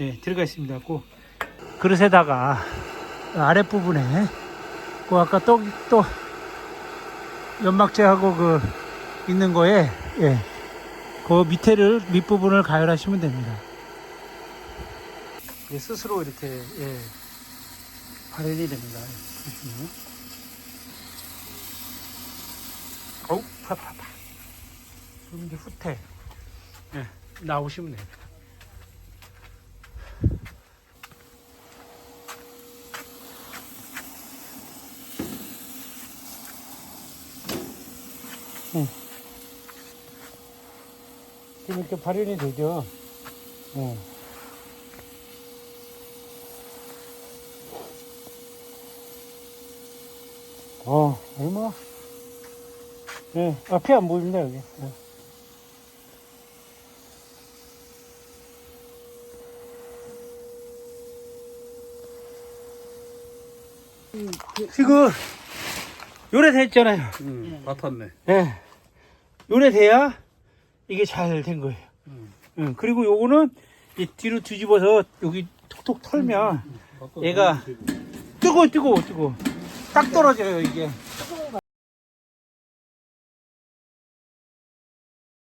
예, 들어가 있습니다. 그 그릇에다가 아랫부분에 그 아까 또, 또 연막재하고 그 있는 거에 예, 그 밑에를 밑부분을 가열하시면 됩니다. 예, 스스로 이렇게 예, 발현이 됩니다. 보시면. 어우, 파파파. 그럼 이제 후퇴 예, 나오시면 됩니다. 응. 지금 이렇게 발현이 되죠. 어. 어, 얼마? 예, 앞이 안 보입니다, 여기. 예. 지금, 요래 됐잖아요. 응, 맡았네. 예. 요래 돼야 이게 잘 된 거예요. 응. 응. 그리고 요거는 이 뒤로 뒤집어서 여기 톡톡 털면 얘가 뜨거워, 뜨거워, 뜨거워. 딱 떨어져요, 이게.